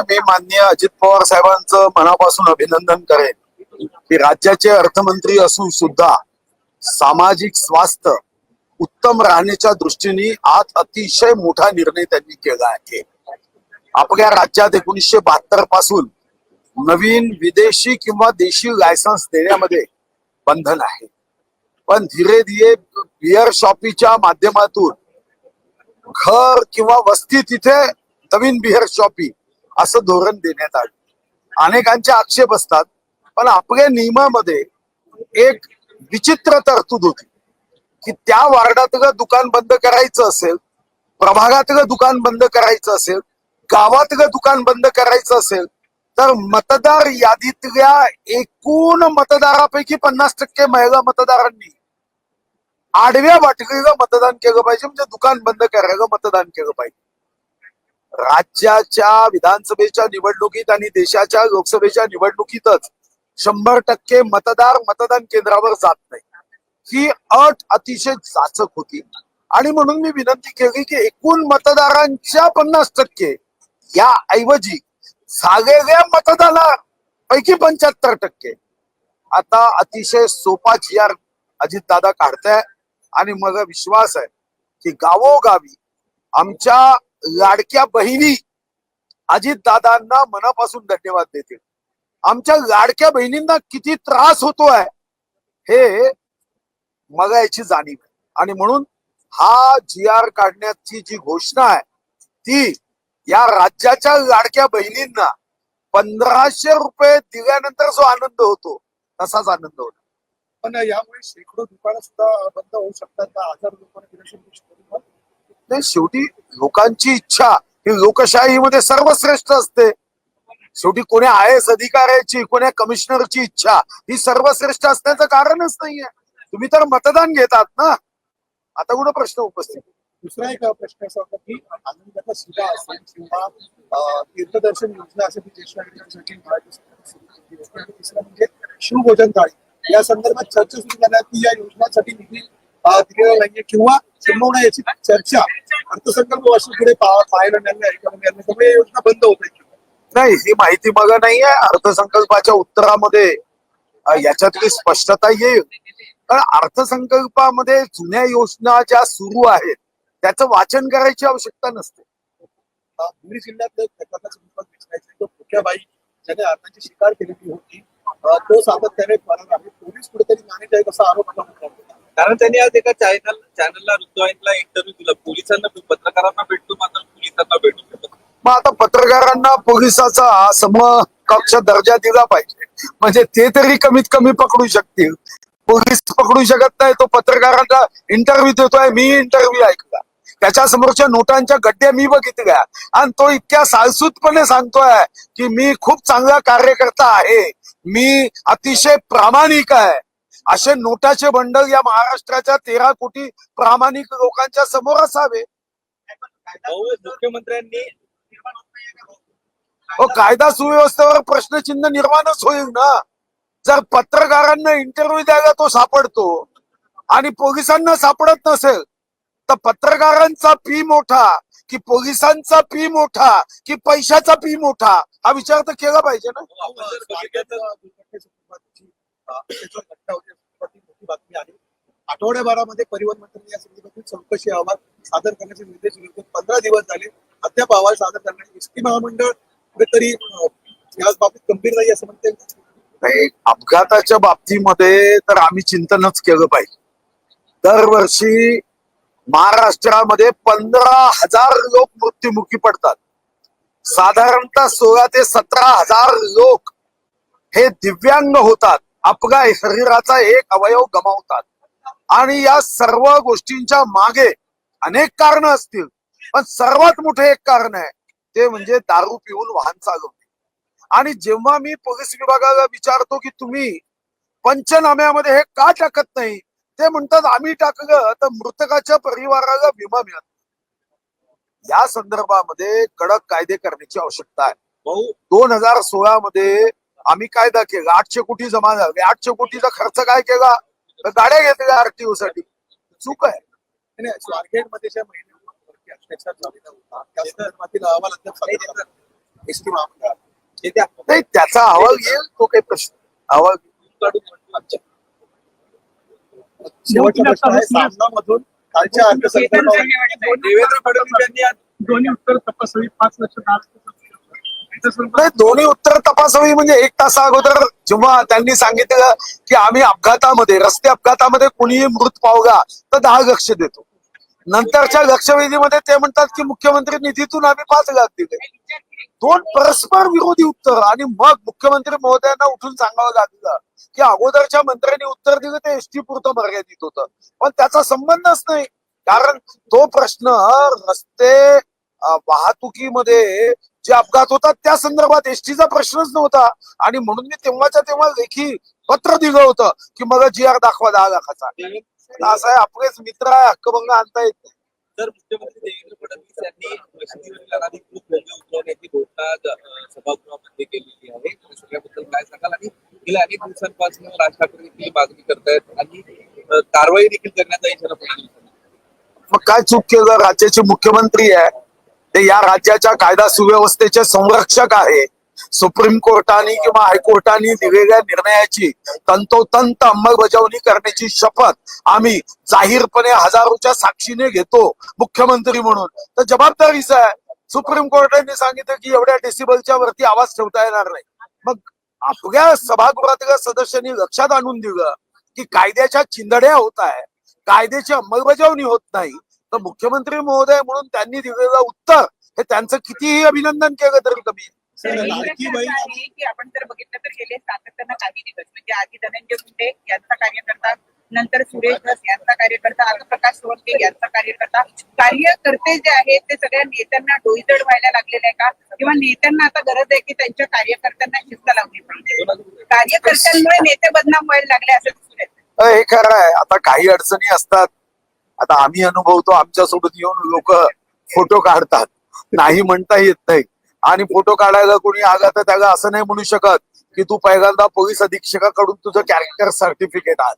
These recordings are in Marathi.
मी माननीय अजित पवार साहेबांचं मनापासून अभिनंदन करेन की राज्याचे अर्थमंत्री असून सुद्धा सामाजिक स्वास्थ्य उत्तम राहण्याच्या दृष्टीने आज अतिशय मोठा निर्णय त्यांनी केला आहे. आपल्या राज्यात एकोणीसशे बहात्तरपासून नवीन विदेशी किंवा देशी लायसन्स देण्यामध्ये बंधन आहे. पण धीरे धीरे बिअर शॉपीच्या माध्यमातून घर किंवा वस्ती तिथे नवीन बिअर शॉपी असं धोरण देण्यात आलं. अनेकांचे आक्षेप असतात पण आपल्या नियमामध्ये एक विचित्र तरतूद होती की त्या वार्डातलं दुकान बंद करायचं असेल प्रभागातलं दुकान बंद करायचं असेल गावातलं दुकान बंद करायचं असेल तर मतदार यादीतल्या एकूण मतदारापैकी पन्नास टक्के महिला मतदारांनी आडव्या वाटकीला मतदान केलं पाहिजे म्हणजे दुकान बंद करायला मतदान केलं पाहिजे. राज्याच्या विधानसभेच्या निवडणुकीत आणि देशाच्या लोकसभेच्या निवडणुकीतच शंभर टक्के मतदार मतदान केंद्रावर जात नाही. ही अट अतिशय जाचक होती. आणि म्हणून मी विनंती केली की एकूण मतदारांच्या पन्नास टक्के या ऐवजी झालेल्या मतदानापैकी पंच्याहत्तर टक्के. आता अतिशय सोपा जी अजित दादा काढताय. आणि मला विश्वास आहे की गावोगावी आमच्या लाडक्या बहिणी अजित दादांना मनापासून धन्यवाद देतील आमच्या लाडक्या बहिणींना किती त्रास होतोय हे मला याची जाणीव आहे. आणि म्हणून हा जी आर काढण्याची जी घोषणा आहे ती या राज्याच्या लाडक्या बहिणींना पंधराशे रुपये दिल्यानंतर जो आनंद होतो तसाच आनंद होतो पण यामुळे शेकडो दुकानं सुद्धा बंद होऊ शकतात का? हजार लोकांना निराशेल होऊ शकतात. नाही शेवटी लोकांची इच्छा ही लोकशाहीमध्ये सर्वश्रेष्ठ असते. शेवटी कोण्या आय एस अधिकाऱ्याची कोण्या कमिशनरची इच्छा ही सर्वश्रेष्ठ असण्याचं कारणच नाहीये. तुम्ही तर मतदान घेतात ना. आता कुठं प्रश्न उपस्थित? दुसरा एक प्रश्न असा होता की आनंदाचा शिला असेल किंवा तीर्थदर्शन योजना असेल ती ज्येष्ठ नागरिकांसाठी तिसरं म्हणजे शिवभोजन थाळी या संदर्भात चर्चा सुरू झाल्या की या योजनांसाठी निधी दिलेला नाहीये किंवा संभवना याची चर्चा अर्थसंकल्प वर्ष पुढे पाहायला मिळाली त्यामुळे योजना बंद होत नाही ही माहिती मला नाही आहे. अर्थसंकल्पाच्या उत्तरामध्ये याच्यातली स्पष्टता येईल. कारण अर्थसंकल्पामध्ये जुन्या योजना ज्या सुरू आहेत त्याचं वाचन करायची आवश्यकता नसते. बीड जिल्ह्यातलं घटकाचं विभाग दिसण्याचे जो भुक्याबाई ज्याने अर्जाची शिकार केलेली होती तो सातत्याने फरार आहे. पोलीस कुठेतरी मॅनेज आहे असा आरोप होता. कारण त्यांनी आज एका चॅनल चॅनलला ऋतुआईनला इंटरव्ह्यू दिला. पोलिसांना पत्रकारांना भेटतो मात्र पोलिसांना भेटू मग आता पत्रकारांना पोलिसाचा समकक्ष दर्जा दिला पाहिजे. म्हणजे ते तरी कमीत कमी पकडू शकतील. पोलीस पकडू शकत नाही तो पत्रकारांना इंटरव्ह्यू देतोय मी इंटरव्ह्यू ऐकला. त्याच्या समोरच्या नोटांच्या गड्ड्या मी बघितल्या. आणि तो इतक्या सालसूतपणे सांगतोय की मी खूप चांगला कार्यकर्ता आहे. मी अतिशय प्रामाणिक आहे. असे नोटाचे बंडल या महाराष्ट्राच्या तेरा कोटी प्रामाणिक लोकांच्या समोर असावे. मुख्यमंत्र्यांनी हो कायदा सुव्यवस्थेवर प्रश्नचिन्ह निर्माणच होईल ना. जर पत्रकारांना इंटरव्ह्यू द्यायला तो सापडतो आणि पोलिसांना सापडत नसेल तर पत्रकारांचा फी मोठा की पोलिसांचा फी मोठा की पैशाचा फी मोठा हा विचार तर केला पाहिजे ना. घटना होती. मोठी बातमी आहे. आठवड्याभरामध्ये परिवहन मंत्र्यांनी या संदर्भातील चौकशी अहवाल सादर करण्याचे निर्देश दिले होते. पंधरा दिवस झाले. अद्याप अहवाल सादर करण्याचे एसटी महामंडळ कुठेतरी याच या बाबतीत गंभीर नाही असं म्हणते. नाही अपघाताच्या बाबतीमध्ये तर आम्ही चिंतनच केलं पाहिजे. दरवर्षी महाराष्ट्रामध्ये पंधरा हजार लोक मृत्युमुखी पडतात. साधारणतः सोळा ते सतरा हजार लोक हे दिव्यांग होतात. आपला शरीराचा एक अवयव गमावतात. आणि या सर्व गोष्टींच्या मागे अनेक कारण असतील पण सर्वात मोठे एक कारण आहे ते म्हणजे दारू पिऊन वाहन चालवणे. आणि जेव्हा मी पोलीस विभागाला विचारतो की तुम्ही पंचनाम्यामध्ये हे का टाकत नाही? ते म्हणतात आम्ही टाकलं तर मृतकाच्या परिवाराला विमा मिळत. या संदर्भामध्ये कडक कायदे करण्याची आवश्यकता आहे. दोन हजार सोळा मध्ये आम्ही कायदा केला? आठशे कोटी जमा झाले. आठशे कोटीचा खर्च काय केला? तर गाड्या घेतल्या आरटीओ साठी चूक आहे. आणि स्वारगेटमध्ये ज्या महिलांवरती अत्याचार झालेला होता त्या संदर्भातील अहवाल झाला नाही. एस टी त्याचा अहवाल येईल तो काही प्रश्न अहवाल सामनामधून कालच्या अर्थसंकल्पावर. देवेंद्र फडणवीस यांनी आज दोन्ही उत्तर तपासावी पाच लक्ष दहा लक्ष नाही म्हणजे दोन्ही उत्तर तपासावी म्हणजे एक तासा अगोदर जेव्हा त्यांनी सांगितलं की आम्ही अपघातामध्ये रस्ते अपघातामध्ये कुणीही मृत पावगा तर दहा लक्ष देतो. नंतरच्या लक्षवेधीमध्ये ते म्हणतात की मुख्यमंत्री निधीतून आम्ही पाच लाख दिले. दोन परस्पर विरोधी उत्तर आणि मग मुख्यमंत्री महोदयांना उठून सांगावं लागलं की अगोदरच्या मंत्र्यांनी उत्तर दिलं ते एसटी पुरतं मर्यादित होतं. पण त्याचा संबंधच नाही. कारण तो प्रश्न रस्ते वाहतुकीमध्ये जे अपघात होतात त्या संदर्भात एसटीचा प्रश्नच नव्हता. आणि म्हणून मी तेव्हाच्या तेव्हा लेखी पत्र दिलं होतं की मग जी आर दाखवा दहा लाखाचा. असं आहे आपलेच मित्र आहे हक्कभंग आणता येत नाही. तर मुख्यमंत्री देवेंद्र फडणवीस यांनी मशिदीवरील अनधिकृत बोगदे उतरवण्याची घोषणा सभागृहामध्ये केलेली आहे. सगळ्याबद्दल काय सांगाल? आणि गेल्या अनेक दिवसांपासून राज ठाकरे देखील मागणी करतायत आणि अं, कारवाई देखील करण्याचा इशारा फडणवीस मग काय चूक केलं? राज्याचे मुख्यमंत्री आहे. ते या राज्याच्या कायदा सुव्यवस्थेचे संरक्षक आहे. सुप्रीम कोर्टाने किंवा हायकोर्टाने दिलेल्या निर्णयाची तंतोतंत अंमलबजावणी करण्याची शपथ आम्ही जाहीरपणे हजारोच्या साक्षीने घेतो मुख्यमंत्री म्हणून. तर जबाबदारीच आहे. सुप्रीम कोर्टाने सांगितलं की एवढ्या डेसिबलच्या वरती आवाज ठेवता येणार नाही. मग आपल्या सभागृहातल्या सदस्यांनी लक्षात आणून दिलं की कायद्याच्या चिंदड्या होत आहे कायद्याची अंमलबजावणी होत नाही. तर मुख्यमंत्री महोदय म्हणून त्यांनी दिलेलं उत्तर हे त्यांचं कितीही अभिनंदन केलं तरी कमी. आपण जर बघितलं तर गेले सातत्यानं काही दिवस म्हणजे आधी धनंजय मुंडे यांचा कार्यकर्ता नंतर सुरेश धस यांचा कार्यकर्ता आता प्रकाश सोळंके यांचा कार्यकर्ता. कार्यकर्ते जे आहेत ते सगळ्या नेत्यांना डोईजड व्हायला लागलेले आहे का? किंवा नेत्यांना आता गरज आहे की त्यांच्या कार्यकर्त्यांना शिस्त लावली पाहिजे? कार्यकर्त्यांमुळे नेते बदनाम व्हायला लागले असं दिसून येतं. हे खरं आहे. आता काही अडचणी असतात आता आम्ही अनुभवतो आमच्यासोबत येऊन लोक फोटो काढतात. नाही म्हणता येत नाही. आणि फोटो काढायला कोणी आगा तर त्याला असं नाही म्हणू शकत की तू पहिल्यांदा पोलीस अधीक्षकाकडून तुझं कॅरेक्टर सर्टिफिकेट आण.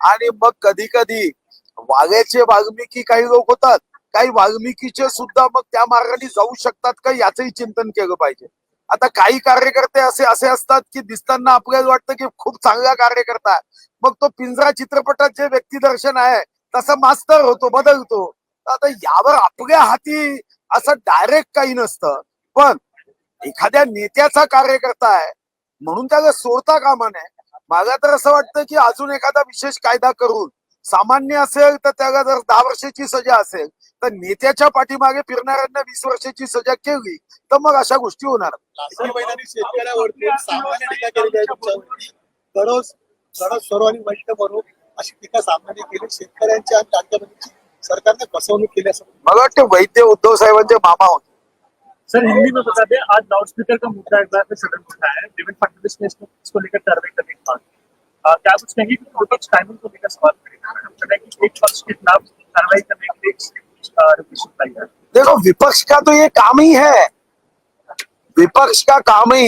आणि मग कधी कधी वाघ्याचे वाल्मिकी काही लोक होतात. काही वाल्मिकीचे सुद्धा मग त्या मार्गाने जाऊ शकतात का याचंही चिंतन केलं पाहिजे. आता काही कार्यकर्ते असे असे असतात की दिसताना आपल्याला वाटतं की खूप चांगला कार्यकर्ता आहे. मग तो पिंजरा चित्रपटात जे व्यक्तिदर्शन आहे तसा मास्तर होतो बदलतो. आता यावर आपल्या हाती असं डायरेक्ट काही नसतं. पण एखाद्या नेत्याचा कार्यकर्ता आहे म्हणून त्याला सोडता कामा नये. मला तर असं वाटतं की अजून एखादा विशेष कायदा करून सामान्य असेल तर त्याला जर दहा वर्षाची सजा असेल तर नेत्याच्या पाठीमागे फिरणाऱ्यांना वीस वर्षाची सजा केली तर मग अशा गोष्टी होणार. लाडकी बहिणांनी शेतकऱ्यावरती अशी टीका सामान्य केली शेतकऱ्यांच्या आणि सरकारने फसवणूक केली असं मला वाटतं वैद्य उद्धव साहेबांचे मामा होते. सर हिंदी में बता दें आज लाउड स्पीकर का मुद्दा एक बार फिर सदन में उठा है देवेंद्र फडणवीस ने इसको इसको लेकर कार्रवाई करने की मांग की. क्या कुछ कहेंगे कि विपक्ष टाइमिंग को लेकर सवाल करेगा हम कहें कि एक पक्ष के खिलाफ कार्रवाई करने के लिए देखो विपक्ष का तो ये काम ही है। विपक्ष का काम ही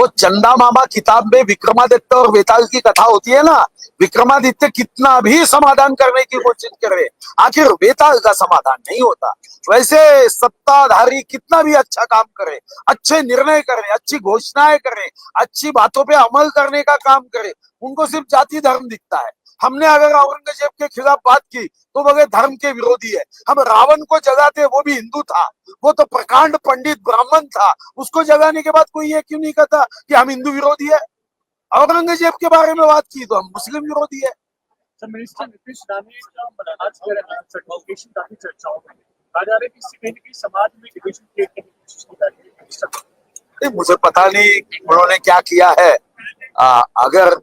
वो चंदा मामा किताब में विक्रमादित्य और वेताल की कथा होती है ना? विक्रमादित्य कितना भी समाधान करने की कोशिश कर रहे आखिर वेताल का समाधान नहीं होता। वैसे सत्ताधारी कितना भी अच्छा काम करे अच्छे निर्णय करे अच्छी घोषणाएं करे अच्छी बातों पे अमल करने का काम करे उनको सिर्फ जाति धर्म दिखता है। हमने अगर औरंगज़ेब के खिलाफ बात की तो वो धर्म के विरोधी है। हम रावण को जगाते वो भी हिंदू था। वो तो प्रकांड पंडित ब्राह्मण था। उसको जगाने के बाद कोई ये क्यों नहीं कहता कि हम हिंदू विरोधी है? औरंगज़ेब के बारे में बात की तो हम मुस्लिम विरोधी है। मिनिस्टर नीतीश राणे का आज सर्टिफिकेशन काफ़ी चर्चाओं में कहा जा रहा है कि इससे कहीं ना कहीं समाज में डिविजन क्रिएट करने की कोशिश की जा रही है। नहीं मुझे पता नहीं उन्होंने क्या किया है। आ, अगर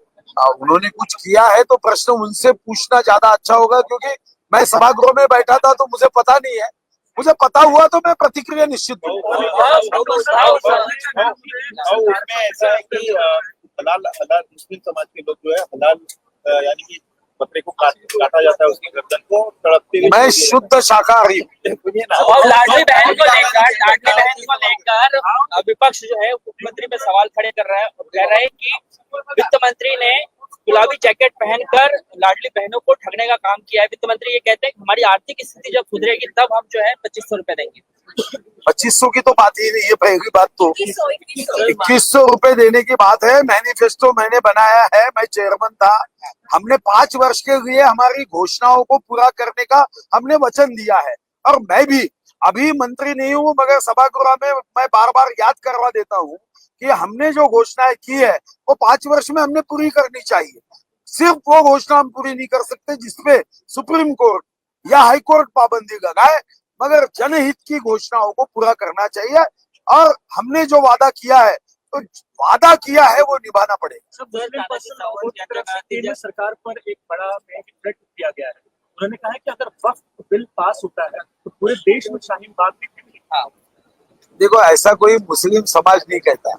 उन्होंने कुछ किया है तो प्रश्न उनसे पूछना ज़्यादा अच्छा होगा क्योंकि मैं सभागृह में बैठा था तो मुझे पता नहीं है। मुझे पता हुआ तो मैं प्रतिक्रिया निश्चित हूँ। उसमें ऐसा है कि हलाल हलाल मुस्लिम समाज के लोग जो है हलाल यानी कि बकरे को काटा जाता है उसकी गर्दन को तड़पती हुए मैं शुद्ध शाकाहारी लाडली बहन को लेकर लाडली बहन को लेकर विपक्ष जो है मुख्यमंत्री पे सवाल खड़े कर रहा है और कह रहे हैं कि वित्त मंत्री ने गुलाबी जैकेट पहनकर लाडली बहनों को ठगने का काम किया है। वित्त मंत्री ये कहते हैं कि हमारी आर्थिक स्थिति जब सुधरेगी तब हम जो है पच्चीस सौ रुपए देंगे। पच्चीस सौ की तो बात ही नहीं है पहली बात तो। इक्कीस सौ रूपए देने की बात है मैनिफेस्टो मैंने बनाया है मैं चेयरमैन था। हमने पाँच वर्ष के लिए हमारी घोषणाओं को पूरा करने का हमने वचन दिया है। और मैं भी अभी मंत्री नहीं हूँ मगर सभागृह में मैं बार बार याद करवा देता हूँ। कि हमने जो घोषणाएँ की है वो पाँच वर्ष में हमने पूरी करनी चाहिए। सिर्फ़ वो घोषणा हम पूरी नहीं कर सकते जिसपे सुप्रीम कोर्ट या हाई कोर्ट पाबंदी लगाए मगर जनहित की घोषणाओं को पूरा करना चाहिए और हमने जो वादा किया है तो वादा किया है वो निभाना पड़ेगा। सरकार पर एक बड़ा दिया गया है। उन्होंने कहा है कि अगर वक्त बिल पास होता है तो पूरे देश में शाहीन बाग देखने देखो ऐसा कोई मुस्लिम समाज नहीं कहता।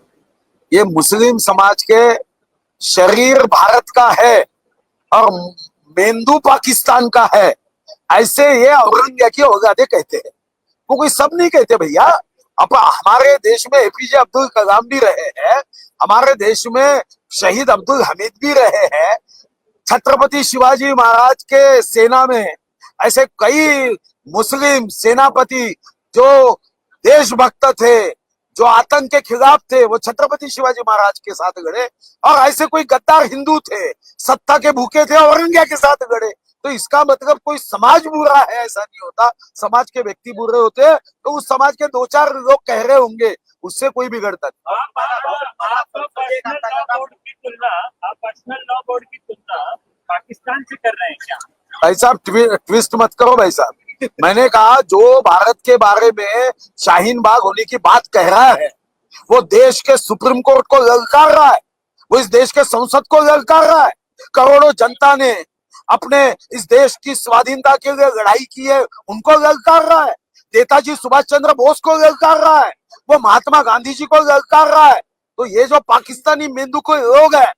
ये मुस्लिम समाज के शरीर भारत का है और मेंदू पाकिस्तान का है। ऐसे ये औरंगज़ेब की औलादे कहते हैं। वो कोई सब नहीं कहते भैया। अब हमारे देश में एपीजे अब्दुल कलाम भी रहे हैं। हमारे देश में शहीद अब्दुल हमीद भी रहे हैं। छत्रपति शिवाजी महाराज के सेना में ऐसे कई मुस्लिम सेनापति जो देशभक्त थे जो आतंक के खिलाफ थे वो छत्रपति शिवाजी महाराज के साथ गड़े। और ऐसे कोई गद्दार हिंदू थे सत्ता के भूखे थे औरंगज़ेब के साथ गड़े तो इसका मतलब कोई समाज बुरा है ऐसा नहीं होता। समाज के व्यक्ति बुरे होते हैं तो उस समाज के दो चार लोग कह रहे होंगे उससे कोई बिगड़ता नहीं। आप आप पर्सनल लॉ बोर्ड की तुलना आप पर्सनल लॉ बोर्ड की तुलना पाकिस्तान से कर रहे हैं क्या? भाई साहब ट्विस्ट मत करो भाई साहब। मैंने कहा, जो भारत के बारे में शाहीन बाग होने की बात कह रहा है, वो देश के सुप्रीम कोर्ट को ललकार रहा है, वो इस देश के संसद को ललकार रहा है। करोड़ों जनता ने अपने इस देश की स्वाधीनता के लिए लड़ाई की है, उनको ललकार रहा है। नेताजी सुभाष चंद्र बोस को ललकार रहा है, वो महात्मा गांधी जी को ललकार रहा है। तो ये जो पाकिस्तानी मेंदू को लोग है,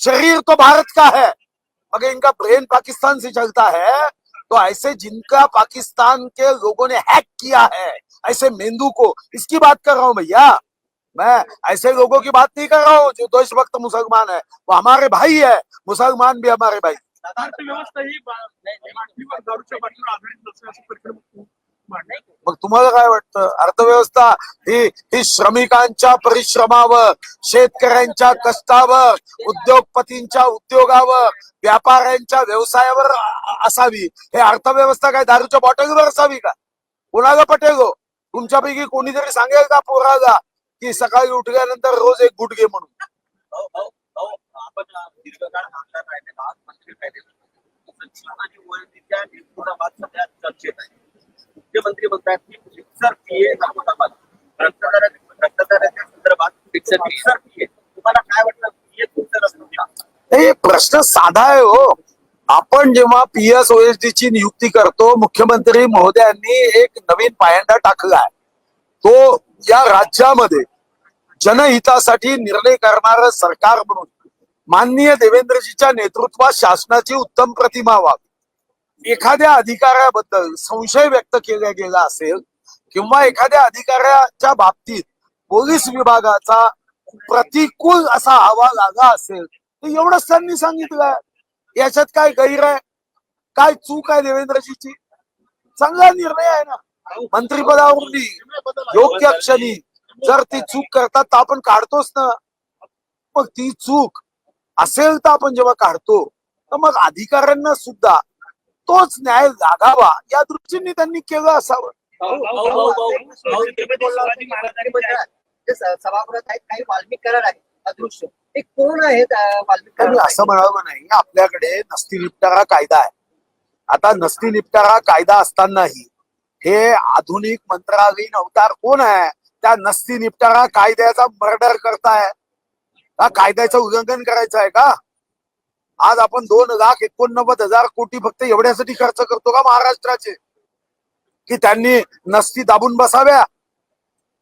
शरीर तो भारत का है, मगर इनका ब्रेन पाकिस्तान से चलता है। तो ऐसे जिनका पाकिस्तान के लोगों ने हैक किया है ऐसे मेंदू को इसकी बात कर रहा हूँ भैया। मैं ऐसे लोगों की बात नहीं कर रहा हूँ जो देश वक्त मुसलमान है। वो हमारे भाई है मुसलमान भी हमारे भाई। अर्थव्यवस्था ही। मग तुम्हाला काय वाटतं? अर्थव्यवस्था ही ही श्रमिकांच्या परिश्रमावर शेतकऱ्यांच्या कष्टावर उद्योगपतींच्या उद्योगावर व्यापाऱ्यांच्या व्यवसायावर असावी? हे अर्थव्यवस्था काय दारूच्या बॉटलवर असावी का? कोणाला पटेल हो? तुमच्यापैकी कोणीतरी सांगेल का पोराला की सकाळी उठल्यानंतर रोज एक गुटगे म्हणून? आपण दीर्घकाळ आमदार राहिलेला मंत्री राहिलेला सध्या चर्चेत आहे. मुख्यमंत्री म्हणतात की फिक्सर पीए नकोटाबाद भ्रष्टाचाराच्या संदर्भात पीए तुम्हाला काय वाटतं? पीए असतो हे प्रश्न साधा आहे हो. आपण जेव्हा पीएस ओएसडी ची नियुक्ती करतो मुख्यमंत्री महोदयांनी एक नवीन पायंडा टाकलाय तो या राज्यामध्ये जनहितासाठी निर्णय करणार सरकार म्हणून माननीय देवेंद्रजीच्या नेतृत्वात शासनाची उत्तम प्रतिमा व्हावी. एखाद्या अधिकाऱ्याबद्दल संशय व्यक्त केला गेला असेल किंवा एखाद्या अधिकाऱ्याच्या बाबतीत पोलीस विभागाचा प्रतिकूल असा अहवाल आला असेल तर एवढंच त्यांनी सांगितलं याच्यात काय गैर आहे? काय चूक आहे देवेंद्रजीची? चांगला निर्णय आहे ना. मंत्रिपदावरून योग्य क्षणी जर ती चूक करतात तर आपण काढतोच ना. मग ती चूक असेल तर आपण जेव्हा काढतो तर मग अधिकाऱ्यांना सुद्धा तोच न्याय लागावा या दृष्टीने त्यांनी केलं असावं. सभागृहात आहेत काही वाल्मिक करार आहे अदृश्य. ते कोण आहेत वाल्मिक असं म्हणावं नाही आपल्याकडे नसती निपटारा कायदा आहे. आता नसती निपटारा कायदा असतानाही हे आधुनिक मंत्रालयीन अवतार कोण आहे? त्या नसती निपटारा कायद्याचा मर्डर करताय. का कायद्याचं उल्लंघन करायचं आहे का? आज आपण दोन लाख एकोणनव्वद हजार कोटी फक्त एवढ्यासाठी खर्च करतो का महाराष्ट्राचे? की त्यांनी नसती दाबून बसाव्या.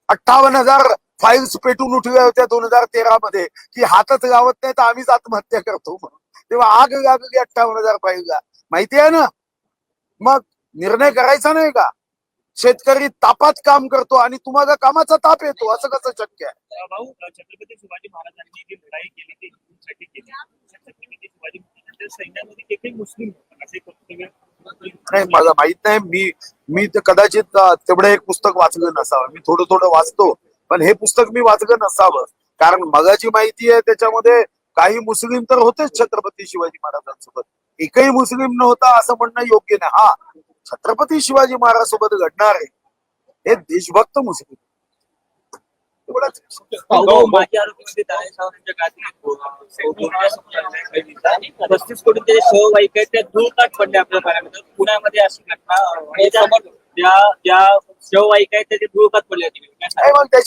अठ्ठावन्न हजार फाईल्स पेटून उठव्या होत्या दोन हजार तेरा मध्ये की हातच लावत नाही तर आम्हीच आत्महत्या करतो तेव्हा आग लागली अठ्ठावन्न हजार फाईलला माहिती आहे ना? मग निर्णय करायचा नाही का? शेतकरी तापात काम करतो आणि तुम्हाला कामाचा ताप येतो असं कसं शक्य आहे? भाऊ छत्रपती शिवाजी महाराजांनी जी लढाई केली ती हिंदूंसाठी केली. छत्रपती शिवाजी महाराजांच्या सैन्यामध्ये मुस्लिम. असे वक्तव्य नाही मला माहीत नाही. मी मी तर कदाचित तेवढं एक पुस्तक वाचलं नसावं. मी थोडं थोडं वाचतो पण हे पुस्तक मी वाचलं नसावं. कारण मगाची माहिती आहे त्याच्यामध्ये काही मुस्लिम तर होतेच छत्रपती शिवाजी महाराजांसोबत. एकही मुस्लिम नव्हता असं म्हणणं योग्य नाही. हा छत्रपती शिवाजी महाराज सोबत घडणार आहे हे देशभक्त मुस्लिम. पस्तीस सहवाईक आहेत त्या धूळकाट पडल्या आपल्या पाण्यामध्ये. पुण्यामध्ये अशी घटना आणि समोर. ज्या ज्या सहवाईक आहेत त्याची पडल्या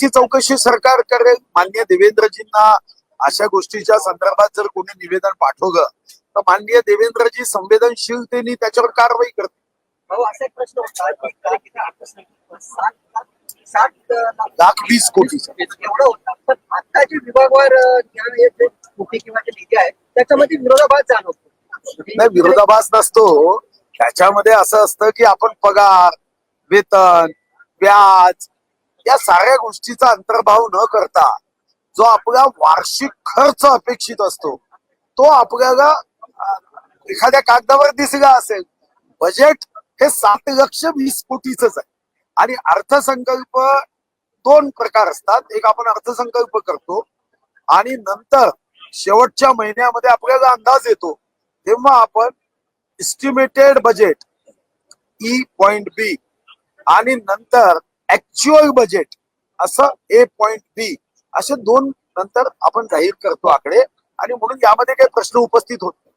चौकशी सरकार करेल. मान्य देवेंद्रजींना अशा गोष्टीच्या संदर्भात जर कोणी निवेदन पाठवलं तर माननीय देवेंद्रजी संवेदनशीलतेने त्याच्यावर कारवाई करतील. भाऊ असा एक प्रश्न होता की काय किती अर्थसंकल्प साठ लाख वीस कोटीचा एवढं होतं. पण आता जे विभागवार कोटी किंवा जे निधी आहे त्याच्यामध्ये विरोधाभास जाणवतो. नाही विरोधाभास नसतो. त्याच्यामध्ये असं असतं की आपण पगार वेतन व्याज या साऱ्या गोष्टीचा अंतर्भाव न करता जो आपला वार्षिक खर्च अपेक्षित असतो तो आपल्याला एखाद्या कागदावर दिसला असेल बजेट हे सात लक्ष वीस कोटीच आहे. आणि अर्थसंकल्प दोन प्रकार असतात. एक आपण अर्थसंकल्प करतो आणि नंतर शेवटच्या महिन्यामध्ये आपल्याला अंदाज येतो. तेव्हा आपण estimated budget E point B आणि नंतर ऍक्च्युअल बजेट असं ए पॉइंट बी असे दोन नंतर आपण जाहीर करतो आकडे. आणि म्हणून यामध्ये काही प्रश्न उपस्थित होत नाही.